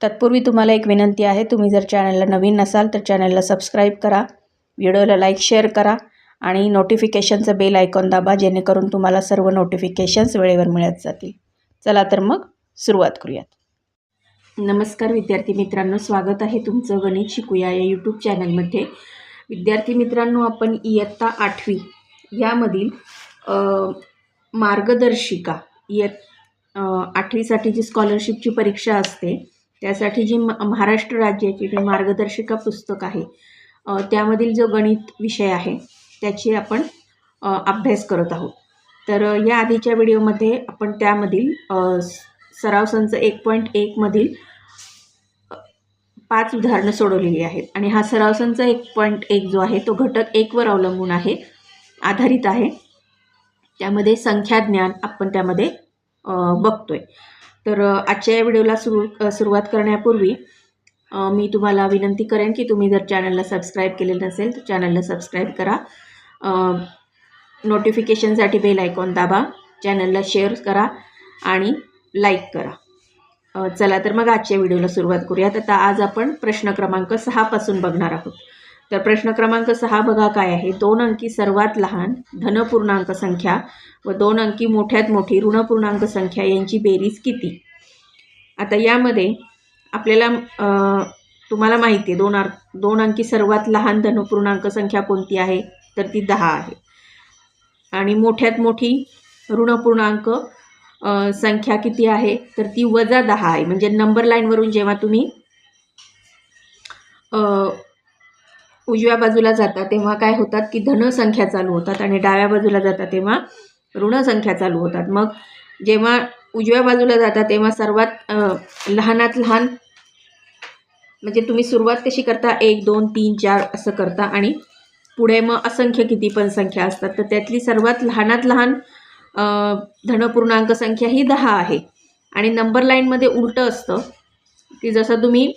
तत्पूर्वी तुम्हाला एक विनंती आहे तुम्ही जर चॅनलला नवीन नसाल तर चॅनलला सबस्क्राईब करा व्हिडिओला लाईक शेअर करा आणि नोटिफिकेशनचं बेल आयकॉन दाबा जेणेकरून तुम्हाला सर्व नोटिफिकेशन्स वेळेवर मिळत जातील. चला तर मग सुरुवात करूयात. नमस्कार विद्यार्थी मित्रांनो स्वागत आहे तुमचं गणित शिकूया या यूट्यूब चॅनलमध्ये. विद्यार्थी मित्रांनो आपण इयत्ता आठवी यामधील मार्गदर्शिका इयत् आठवीसाठी जी स्कॉलरशिपची परीक्षा असते त्यासाठी जी म महाराष्ट्र राज्याची जी मार्गदर्शिका पुस्तक आहे त्यामधील जो गणित विषय आहे त्याची आपण अभ्यास करत आहोत. तर या आधीच्या व्हिडिओमध्ये आपण त्यामधील स- सराव संच एक पॉईंट एकमधील पाच उदाहरणं सोडवलेली आहेत. आणि हा सराव संच एक पॉईंट एक जो आहे तो घटक एकवर अवलंबून आहे आधारित आहे. त्यामध्ये संख्याज्ञान आपण त्यामध्ये बघतो बघतोय. तर आजच्या या व्हिडिओला सुरू सुरुवात करण्यापूर्वी मी तुम्हाला विनंती करेन की तुम्ही जर चॅनलला सबस्क्राईब केलेलं नसेल तर चॅनलला सबस्क्राईब करा. नोटिफिकेशनसाठी बेल आयकॉन दाबा चॅनलला शेअर करा आणि लाईक करा. चला तर मग आजच्या व्हिडिओला सुरुवात करूयात. आता आज आपण प्रश्न क्रमांक सहापासून बघणार आहोत. तर प्रश्न क्रमांक सहा बघा काय आहे. दोन अंकी सर्वात लहान धनपूर्णांक संख्या व दोन अंकी मोठ्यात मोठी ऋणपूर्णांक संख्या यांची बेरीज किती? आता यामध्ये आपल्याला तुम्हाला माहिती आहे दोन आर दोन अंकी सर्वात लहान धनपूर्णांक संख्या कोणती आहे? तर ती दहा आहे. आणि मोठ्यात मोठी ऋणपूर्णांक संख्या किती आहे? तर ती वजा दहा आहे. म्हणजे नंबर लाईनवरून जेव्हा तुम्ही उजव्या बाजूला जाता तेव्हा काय होतात की धनसंख्या चालू होतात आणि डाव्या बाजूला जाता तेव्हा ऋणसंख्या चालू होतात. मग जेव्हा उजव्या बाजूला जाता तेव्हा सर्वात लहानात लहान म्हणजे तुम्ही सुरुवात कशी करता? एक दोन तीन चार असं करता आणि पुढे मग असंख्य किती पण संख्या असतात. तर त्यातली सर्वात लहानात लहान धनपूर्णांक संख्या ही दहा आहे. आणि नंबर लाईनमध्ये उलटं असतं. की जसं तुम्ही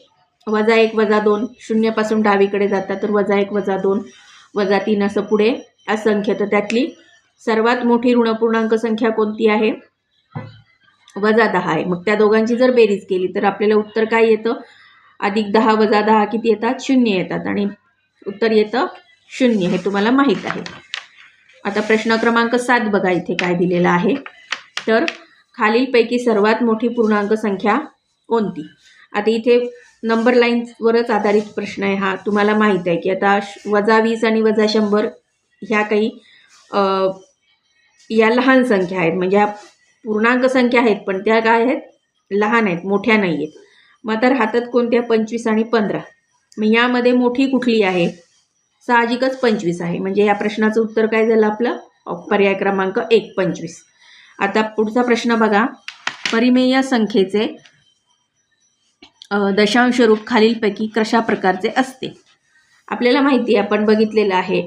वजा एक वजा दोन शून्यापासून डावीकडे जातात तर वजा एक वजा दोन वजा तीन असं पुढे असंख्य. तर त्यातली सर्वात मोठी ऋणपूर्णांक संख्या कोणती आहे? वजा दहा आहे. मग त्या दोघांची जर बेरीज केली तर आपल्याला उत्तर काय येतं? अधिक दहा वजा दहा किती येतात? शून्य येतात. आणि उत्तर येतं शून्य. हे तुम्हाला माहीत आहे. आता प्रश्न क्रमांक सात बघा इथे काय दिलेला आहे. तर खालीलपैकी सर्वात मोठी पूर्णांक संख्या कोणती? आता इथे नंबर लाईन्सवरच आधारित प्रश्न आहे हा. तुम्हाला माहीत आहे की आता श- वजा वीस आणि वजा शंभर ह्या काही या लहान संख्या आहेत. म्हणजे ह्या पूर्णांक संख्या आहेत पण त्या काय आहेत? लहान आहेत मोठ्या नाही आहेत. मग तर हातात कोणत्या? पंचवीस आणि पंधरा. मग यामध्ये मोठी कुठली आहे? साहजिकच पंचवीस आहे. म्हणजे या प्रश्नाचं उत्तर काय झालं आपलं? पर्याय क्रमांक एक पंचवीस. आता पुढचा प्रश्न बघा. परिमेय संख्येचे दशांश रूप खालीलपैकी कशा प्रकारचे असते? आपल्याला माहिती आहे आपण बघितलेलं आहे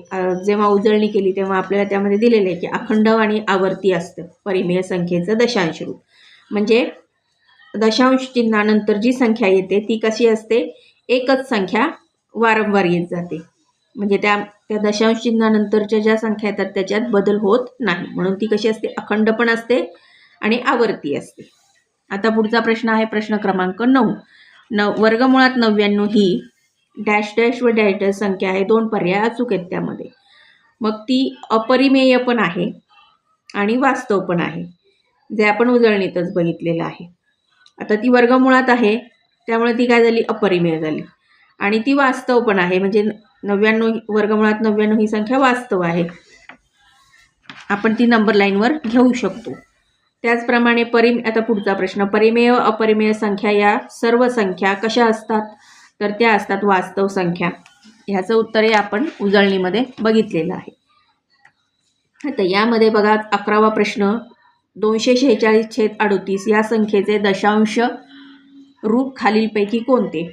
जेव्हा उजळणी केली तेव्हा आपल्याला त्यामध्ये दिलेलं आहे की अखंड आणि आवर्ती असतं परिमेय संख्येचं दशांश रूप. म्हणजे दशांश चिन्हानंतर जी संख्या येते ती कशी असते? एकच संख्या वारंवार येत जाते. म्हणजे त्या त्या दशांश चिन्हानंतरच्या ज्या संख्या येतात त्याच्यात बदल होत नाही. म्हणून ती कशी असते? अखंड पण असते आणि आवर्ती असते. आता पुढचा प्रश्न आहे प्रश्न क्रमांक नऊ. न वर्गमुळात नव्याण्णव ही डॅश डॅश व डॅश डॅश संख्या आहे. दोन पर्याय अचूक आहेत त्यामध्ये. मग ती अपरिमेय पण आहे आणि वास्तव पण आहे जे आपण उजळणीतच बघितलेलं आहे. आता ती वर्गमुळात आहे त्यामुळे ती काय झाली? अपरिमेय झाली. आणि ती वास्तव पण आहे म्हणजे नव्याण्णव वर्गमुळात नव्याण्णव ही संख्या वास्तव आहे. आपण ती नंबर लाईनवर घेऊ शकतो. त्याचप्रमाणे परिम आता पुढचा प्रश्न परिमेय अपरिमेय संख्या या सर्व संख्या कशा असतात? तर त्या असतात वास्तव संख्या. ह्याचं उत्तरही आपण उजळणीमध्ये बघितलेलं आहे. आता यामध्ये बघा अकरावा प्रश्न दोनशे शेहेचाळीस छेद अडोतीस या संख्येचे दशांश रूप खालीलपैकी कोणते?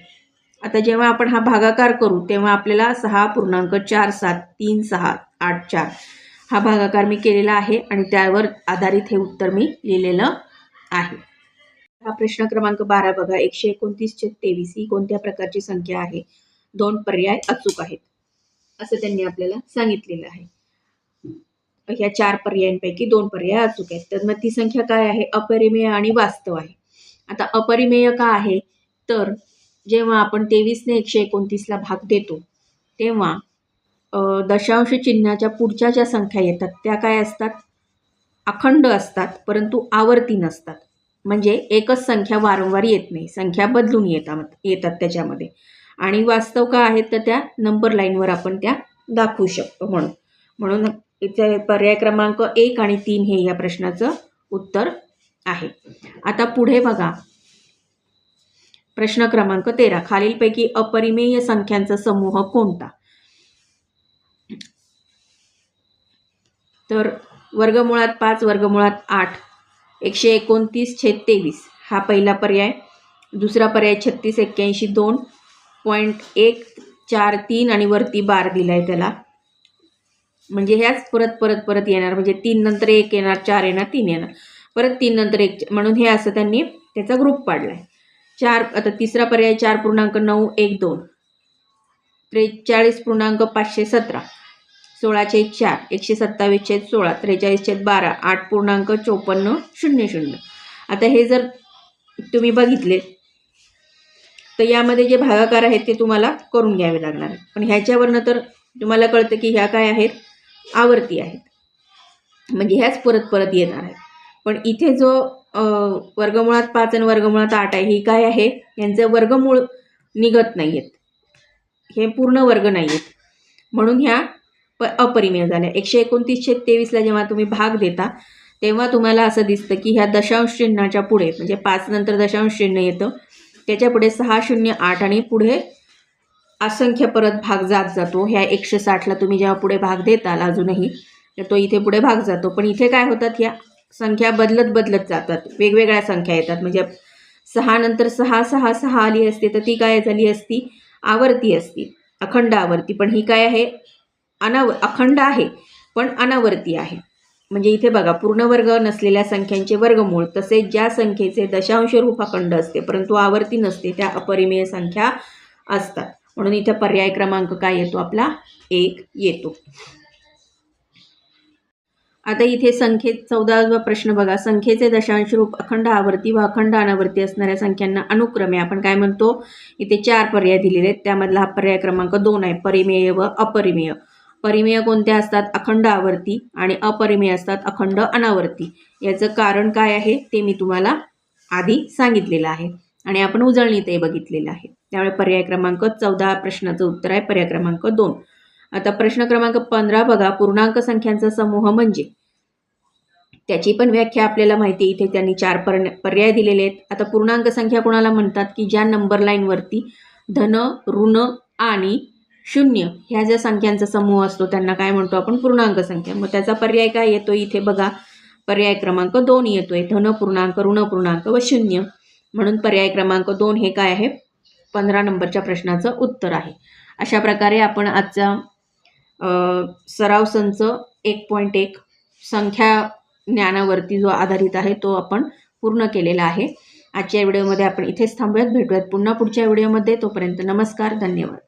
आता जेव्हा आपण हा भागाकार करू तेव्हा आपल्याला सहा पूर्णांक चार सात तीन सहा आठ चार. हा भागाकार मी केलेला आहे आणि त्यावर आधारित हे उत्तर मी लिहिलेलं आहे. हा प्रश्न क्रमांक बारा बघा. एकशे एकोणतीस छेद तेवीस. ही कोणत्या प्रकारची संख्या आहे? दोन पर्याय अचूक आहेत. असं त्यांनी आपल्याला सांगितलेलं आहे. ह्या चार पर्यायांपैकी दोन पर्याय अचूक आहेत. तर मग ती संख्या काय आहे? अपरिमेय आणि वास्तव आहे. आता अपरिमेय का आहे? तर जेव्हा आपण तेवीसने एकशे एकोणतीसला भाग देतो तेव्हा दशांश चिन्हाच्या पुढच्या ज्या संख्या येतात त्या काय असतात? अखंड असतात परंतु आवर्ती नसतात. म्हणजे एकच संख्या वारंवार येत नाही संख्या बदलून येतात येतात त्याच्यामध्ये. आणि वास्तव का आहेत तर त्या नंबर लाईनवर आपण त्या दाखवू शकतो म्हणून. म्हणून इथे पर्याय क्रमांक एक आणि तीन हे या प्रश्नाचं उत्तर आहे. आता पुढे बघा. प्रश्न क्रमांक तेरा. खालीलपैकी अपरिमेय संख्यांचा समूह कोणता? तर वर्गमुळात पाच वर्गमुळात आठ. एकशे एकोणतीस छेद तेवीस. हा पहिला पर्याय. दुसरा पर्याय छत्तीस एक्क्याऐंशी दोन पॉईंट एक चार तीन आणि वरती बार दिला आहे त्याला. म्हणजे ह्याच परत परत परत येणार. म्हणजे तीन नंतर एक येणार चार येणार तीन येणार. परत तीन नंतर एक. म्हणून हे असं त्यांनी त्याचा ग्रुप पाडला आहे चार आता तिसरा पर्याय चार पूर्णांक नऊ एक दोन. त्रेचाळीस पूर्णांक पाचशे सतरा. सोळाशे चार एकशे सत्तावीस छेद सोळा त्रेचाळीस छेद बारा आठ पूर्णांक चोपन्न शून्य शून्य. आता हे जर तुम्ही बघितले तर यामध्ये जे भागाकार आहेत ते तुम्हाला करून घ्यावे लागणार आहेत. पण ह्याच्यावरनं तर तुम्हाला कळतं की ह्या काय आहेत? आवर्ती आहेत. म्हणजे ह्याच परत परत येणार आहेत. पण इथे जो वर्गमुळात पाच आणि वर्गमुळात आठ आहे ही काय आहे? यांचं वर्गमूळ निघत नाही आहेत हे पूर्ण वर्ग नाही आहेत म्हणून ह्या प अपरिमेय झाल्या. एकशे एकोणतीसशे तेवीसला जेव्हा तुम्ही भाग देता तेव्हा तुम्हाला असं दिसतं की ह्या दशांश चिन्हाच्या पुढे म्हणजे पाच नंतर दशांश चिन्ह येतं त्याच्या पुढे सहा शून्य आठ आणि पुढे असंख्य परत भाग जात जातो. ह्या एकशे साठला तुम्ही जेव्हा पुढे भाग देताल अजूनही तर तो इथे पुढे भाग जातो. पण इथे काय होतात ह्या संख्या बदलत बदलत जातात. वेगवेगळ्या संख्या येतात. म्हणजे सहा नंतर सहा सहा सहा आली असते तर ती काय झाली असती? आवर्ती असती. अखंड आवर्ती. पण ही काय आहे? अनाव अखंड आहे पण अनावर्ती आहे. म्हणजे इथे बघा पूर्ण वर्ग नसलेल्या संख्यांचे वर्गमूळ तसेच ज्या संख्येचे दशांश रूप अखंड असते परंतु आवर्ती नसते त्या अपरिमेय संख्या असतात. म्हणून इथे पर्याय क्रमांक काय येतो आपला? एक येतो. आता इथे संख्येत चौदावा प्रश्न बघा. संख्येचे दशांश रूप अखंड आवर्ती व अखंड अनावर्ती असणाऱ्या संख्यांना अनुक्रमे आपण काय म्हणतो? इथे चार पर्याय दिलेले आहेत. त्यामधला हा पर्याय क्रमांक दोन आहे परिमेय व अपरिमेय. परिमेय कोणत्या असतात? अखंड आवर्ती आणि अपरिमेय असतात अखंड अनावर्ती. याचं कारण काय आहे? ते मी तुम्हाला आधी सांगितलेलं आहे आणि आपण उजळणी ते बघितलेलं आहे. त्यामुळे पर्याय क्रमांक चौदा प्रश्नाचं उत्तर आहे पर्याय क्रमांक दोन. आता प्रश्न क्रमांक पंधरा बघा. पूर्णांक संख्यांचा समूह म्हणजे? त्याची पण व्याख्या आपल्याला माहिती इथे त्यांनी चार पर पर्याय दिलेले आहेत. आता पूर्णांक संख्या कोणाला म्हणतात? की ज्या नंबर लाईनवरती धन ऋण आणि शून्य. ह्या ज्या संख्यांचा समूह असतो त्यांना काय म्हणतो आपण? पूर्णांक संख्या. मग त्याचा पर्याय काय येतो इथे बघा. पर्याय क्रमांक दोन येतोय. धन पूर्णांक ऋण पूर्णांक व शून्य. म्हणून पर्याय क्रमांक दोन हे काय आहे? पंधरा नंबरच्या प्रश्नाचं उत्तर आहे. अशा प्रकारे आपण आजचा सराव संच एक पॉईंट एक संख्या ज्ञानावरती जो आधारित आहे तो आपण पूर्ण केलेला आहे. आजच्या व्हिडिओमध्ये आपण इथेच थांबूयात. भेटूयात पुन्हा पुढच्या व्हिडिओमध्ये. तोपर्यंत नमस्कार धन्यवाद.